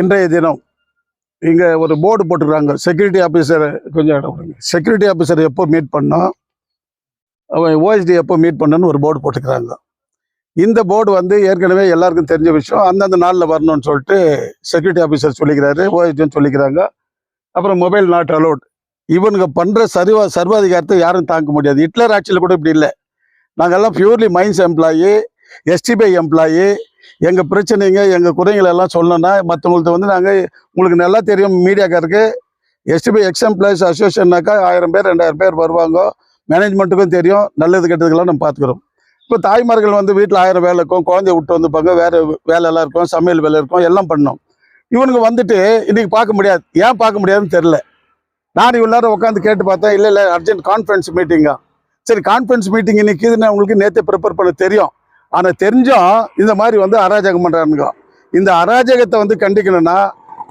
இன்றைய தினம் இங்கே ஒரு போர்டு போட்டுருக்காங்க. செக்யூரிட்டி ஆஃபீஸர் கொஞ்சம் இடம் கொடுங்க. செக்யூரிட்டி ஆஃபீஸர் எப்போ மீட் பண்ணோம் அவன் ஓஎஸ்டி எப்போ மீட் பண்ணணும்னு ஒரு போர்டு போட்டுக்கிறாங்க இந்த போர்டு வந்து ஏற்கனவே எல்லாருக்கும் தெரிஞ்ச விஷயம். அந்தந்த நாளில் வரணும்னு சொல்லிட்டு செக்யூரிட்டி ஆஃபீஸர் சொல்லிக்கிறாரு ஓஎஸ்டின்னு சொல்லிக்கிறாங்க. அப்புறம் மொபைல் நாட் அலோட் இவனுங்க பண்ணுற சர்வ சர்வாதிகாரத்தை யாரும் தாங்க முடியாது. ஹிட்லர் ஆட்சியில் கூட இப்படி இல்லை. நாங்கள்லாம் purely mines employee SDPI employee எங்கள் பிரச்சனைங்க எங்கள் குறைகளை எல்லாம் சொல்லணும்னா மற்றவங்கள்ட்ட வந்து நாங்கள் உங்களுக்கு நல்லா தெரியும் மீடியாக்காருக்கு எஸ்டிபி எக்ஸாம் எம்ப்ளாயிஸ் அசோசியேஷன்னாக்கா ஆயிரம் பேர் ரெண்டாயிரம் பேர் வருவாங்க மேனேஜ்மெண்ட்டுக்கும் தெரியும் நல்லது கெட்டதுக்கெல்லாம் நம்ம பார்த்துக்குறோம் இப்போ தாய்மார்கள் வந்து வீட்டில் ஆயிரம் வேலை இருக்கும் குழந்தைய விட்டு வந்துப்பாங்க வேறு வேலையெல்லாம் இருக்கும் சமையல் வேலை இருக்கும் எல்லாம் பண்ணோம் இவனுங்க வந்துட்டு இன்றைக்கி பார்க்க முடியாது ஏன் பார்க்க முடியாதுன்னு தெரில நான் இவ்வளோ நேரம் உட்காந்து கேட்டு பார்த்தேன் இல்லை இல்லை அர்ஜென்ட் கான்ஃபரன்ஸ் மீட்டிங்கா சரி கான்ஃபரன்ஸ் மீட்டிங் இன்னைக்கு நான் உங்களுக்கு நேற்றே ப்ரிப்பேர் பண்ண தெரியும் ஆனால் தெரிஞ்சும் இந்த மாதிரி வந்து அராஜகம் பண்ணுறானுங்க இந்த அராஜகத்தை வந்து கண்டிக்கணும்னா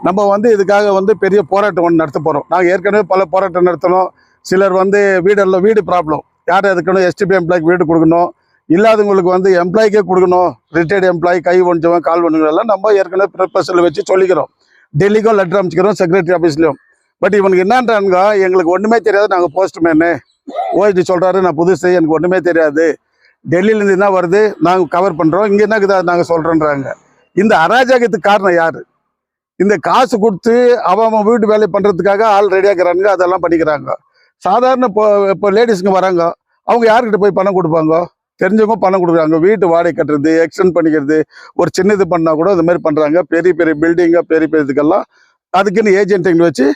நம்ம வந்து இதுக்காக வந்து பெரிய போராட்டம் ஒன்று நடத்த போகிறோம் நாங்கள் ஏற்கனவே பல போராட்டம் நடத்தணும் சிலர் வந்து வீடெல்லாம் வீடு ப்ராப்ளம் யார் எதுக்கணும் எஸ்டிபி எம்ப்ளாய்க்கு வீடு கொடுக்கணும். இல்லாதவங்களுக்கு வந்து எம்ப்ளாய்க்கே கொடுக்கணும். ரிட்டையர்டு எம்ப்ளாயி கை ஒன்றவன் கால் ஒன்றுங்க எல்லாம் நம்ம ஏற்கனவே ப்ரிப்பஸில் வச்சு சொல்லிக்கிறோம். டெல்லிக்கும் லெட்டர் அமைச்சிக்கிறோம் செக்ரட்டரி ஆஃபீஸ்லையும் பட் இவனுக்கு என்னன்றானுங்க? எங்களுக்கு ஒன்றுமே தெரியாது. நாங்கள் போஸ்ட்மேனு ஓஎஸ்டி சொல்கிறாரு நான் புதுசு எனக்கு ஒன்றுமே தெரியாது. டெல்லியிலேருந்து என்ன வருது? நாங்கள் கவர் பண்ணுறோம் இங்கே என்ன இருக்குது நாங்கள் சொல்கிறோன்றாங்க இந்த அராஜகத்துக்கு காரணம் யார்? இந்த காசு கொடுத்து அவன் அவன் வீட்டு வேலை பண்ணுறதுக்காக ஆள் ரெடியாக்குறாங்க அதெல்லாம் பண்ணிக்கிறாங்க. சாதாரண இப்போ இப்போ லேடிஸுங்க வராங்க. அவங்க யார்கிட்ட போய் பணம் கொடுப்பாங்க? தெரிஞ்சவங்க பணம் கொடுக்குறாங்க. வீட்டு வாடகை கட்டுறது எக்ஸ்டெண்ட் பண்ணிக்கிறது ஒரு சின்ன இது பண்ணால் கூட இந்த மாதிரி பண்ணுறாங்க பெரிய பெரிய பில்டிங்காக பெரிய பெரிய இதுக்கெல்லாம் அதுக்குன்னு ஏஜென்ட்டுங்க வச்சு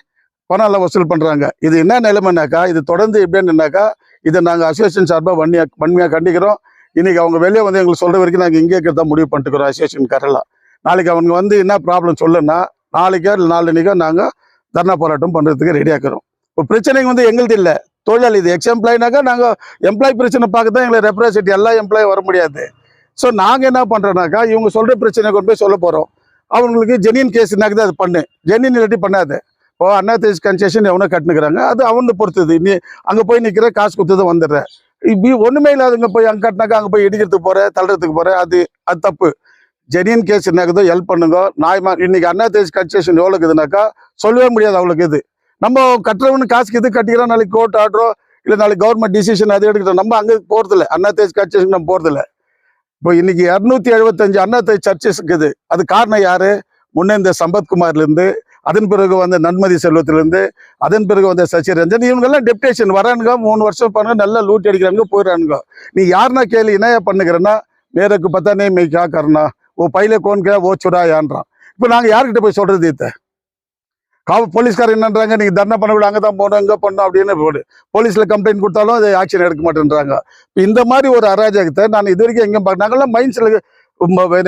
பணம் எல்லாம் வசூல் பண்ணுறாங்க இது என்ன நிலைமைனாக்கா இது தொடர்ந்து எப்படின்னாக்கா இதை நாங்கள் அசோசியேஷன் சார்பாக வன்மையாக வன்மையாக கண்டிக்கிறோம். இன்றைக்கி அவங்க வெளியே வந்து எங்களுக்கு சொல்கிற வரைக்கும் நாங்கள் இங்கே இருக்கிறதா முடிவு பண்ணிட்டுக்கிறோம் அசோசியேஷன் காரெல்லாம் நாளைக்கு அவங்க வந்து என்ன ப்ராப்ளம் சொல்லுன்னா நாளைக்கோ இல்லை நாளைக்கோ நாங்கள் தர்ணா போராட்டம் பண்ணுறதுக்கு ரெடியாக்குறோம் இப்போ பிரச்சனைங்க வந்து எங்களுது இல்லை. தொழிலாளி இது எக்ஸ் எம்ப்ளாயினாக்கா நாங்கள் எம்ப்ளாய் பிரச்சனை பார்க்க தான் எங்களை ரெப்ரசன்ட் எல்லா எம்ப்ளாயும் வர முடியாது. ஸோ நாங்கள் என்ன பண்ணுறோன்னாக்கா இவங்க சொல்கிற பிரச்சனை கொண்டு போய் சொல்ல போகிறோம் அவங்களுக்கு ஜெனியன் கேஸ்னாக்குது அது பண்ணு. ஜெனியன் இல்லாட்டி பண்ணாது. இப்போ அண்ணா தேஜ் கன்செஷன் எவனோ கட்டுனுக்குறாங்க. அது அவனை பொறுத்தது. நீ அங்கே போய் நிற்கிற காசு கொடுத்தது வந்துடுற. இப்படி ஒன்றுமே இல்லாதவங்க போய் அங்கே கட்டினாக்கா அங்கே போய் இடிக்கிறதுக்கு போகிற தள்ளுறதுக்கு போகிற அது அது தப்பு. ஜெனியன் கேஸ் என்னக்குதோ ஹெல்ப் பண்ணுங்க. நாயமா இன்னைக்கு அண்ணா தேஜ் கன்செஷன் எவ்வளோ இருக்குதுனாக்கா சொல்லவே முடியாது அவ்வளோக்கு இது. நம்ம கட்டுறவனு காசுக்கு இது கட்டிக்கிறோம்? நாளைக்கு கோர்ட் ஆர்டரோ இல்லை நாளைக்கு கவர்மெண்ட் டிசிஷன் அது எடுக்கிறோம் நம்ம அங்கே போகிறதில்ல அண்ணா தேஜ் கன்செஷன் நம்ம போகிறதில்ல இப்போ இன்னைக்கு இரநூத்தி எழுபத்தஞ்சு அண்ணா தேஜ் சர்ச்சஸ் இருக்குது அது காரணம் யாரு? முன்னே இந்த சம்பத்குமார்லேருந்து அதன் பிறகு வந்து நன்மதி செல்வத்திலேருந்து அதன் பிறகு வந்து சசிரஞ்சன் இவங்கெல்லாம் டெப்டேஷன் வரானுங்க மூணு வருஷம் பண்ண நல்லா லூட் அடிக்கிறானுங்க போயிடறானுங்க. நீ யாருன்னா கேள்வி என்ன பண்ணுகிறேன்னா மேரக்கு பத்தானே மெய் காக்கறனா? ஓ பையில கோன் ஓ சுடாயான்றான். இப்போ நாங்கள் யார்கிட்ட போய் சொல்றது இத்த காவ போலீஸ்காரர் என்னன்றாங்க நீங்க தர்ணா பண்ணக்கூட அங்கே தான் போகணும் இங்கே பண்ணோம் அப்படின்னு போடு. போலீஸில் கம்ப்ளைண்ட் கொடுத்தாலும் அது ஆக்ஷன் எடுக்க மாட்டேன்றாங்க. இப்போ இந்த மாதிரி ஒரு அராஜகத்தை நான் இது வரைக்கும் எங்கே பார்க்க நாங்கள்லாம் மைண்ட்ஸில்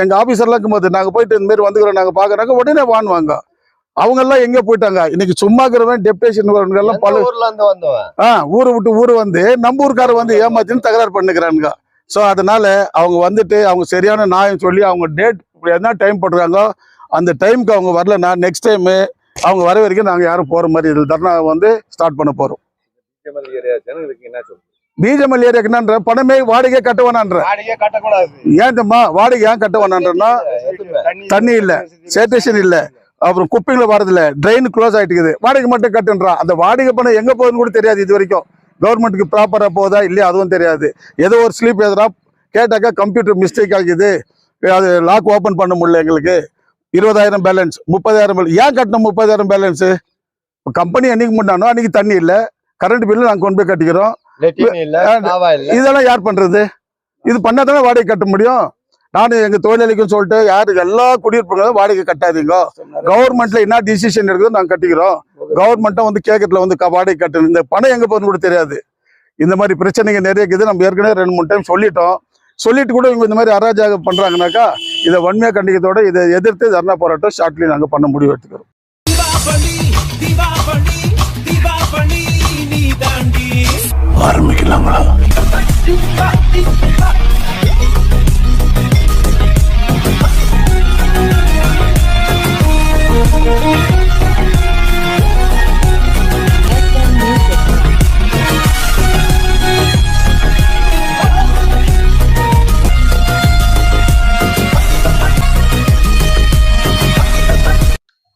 எங்கள் ஆஃபீஸர்லாம் இருக்கும்போது நாங்கள் போயிட்டு இந்தமாரி வந்துக்கிறோம் நாங்கள் பார்க்குறாங்க உடனே வாங்குவாங்க அவங்க எல்லாம் எங்க போயிட்டாங்க? இன்னைக்கு சும்மா இருக்கிறவன் டெப்டேஷன் எல்லாம் பல எந்த ஊர்ல இருந்து வந்தவன்? ஆ ஊரை விட்டு ஊரு வந்து நம்ம ஊருக்காரர் வந்து ஏமாத்தின்னு தகராறு பண்ணுக்கிறானுங்க ஸோ அதனால அவங்க வந்துட்டு அவங்க சரியான நியாயம் சொல்லி அவங்க டேட் என்ன டைம் போட்டுருக்காங்க அந்த டைமுக்கு அவங்க வரலன்னா நெக்ஸ்ட் டைம் அவங்க வர வரைக்கும் நாங்கள் யாரும் போகிற மாதிரி இதில் தர்ணா வந்து ஸ்டார்ட் பண்ண போகிறோம் முக்கியமந்திரி ஏரியா ஜனங்களுக்கு என்ன சொல்றது? பிஜெம்எல் ஏரியாக்கு என்னன்ற பணமே வாடகை கட்ட வேணான்ற வாடகையே ஏன் தெரியுமா? வாடகை ஏன் கட்ட வேணான்றன்னா தண்ணி இல்ல, சேட்டேஷன் இல்ல. அப்புறம் குப்பைகளை வரதில்ல. ட்ரெயின் க்ளோஸ் ஆயிட்டுக்குது வாடகை மட்டும் கட்டுன்றான் அந்த வாடகை பணம் எங்க போகுதுன்னு கூட தெரியாது இது வரைக்கும். கவர்மெண்ட்டுக்கு ப்ராப்பரா போதா இல்லையா அதுவும் தெரியாது. ஏதோ ஒரு ஸ்லீப் எதுனா கேட்டாக்கா கம்ப்யூட்டர் மிஸ்டேக் ஆகுது. அது லாக் ஓபன் பண்ண முடியல எங்களுக்கு. இருபதாயிரம் பேலன்ஸ் முப்பதாயிரம். ஏன் கட்டணும் முப்பதாயிரம் பேலன்ஸு கம்பெனி என்னைக்கு முன்னானோ அன்னைக்கு தண்ணி இல்லை. கரண்ட் பில்லு நாங்கள் கொண்டு போய் கட்டிக்கிறோம். இதெல்லாம் யார் பண்றது? இது பண்ணா தானே வாடகை கட்ட முடியும்? நான் எங்க தொழிலாளிக்கும் சொல்லிட்டு யாரு எல்லா குடியிருப்புகளும் வாடகை கட்டாதீங்க. கவர்மெண்ட்ல என்ன டிசிஷன் இருக்குதோ நாங்க கட்டிக்கிறோம். கவர்மெண்ட்டும் வந்து கேக்கெட்ல வந்து வாடகை கட்டணும். இந்த பணம் எங்க போகுதுன்னு கூட தெரியாது. இந்த மாதிரி பிரச்சனைங்க நிறைய இருக்குது. நம்ம ஏற்கனவே ரெண்டு மூணு டைம் சொல்லிட்டோம். சொல்லிட்டு கூட இவங்க இந்த மாதிரி அராஜகம் பண்றாங்கனாக்கா இதை வன்மையா கண்டிக்கிறதோட இதை எதிர்த்து தர்ணா போராட்டம் ஷார்ட்லி நாங்க பண்ண முடிவு எடுத்துக்கிறோம்.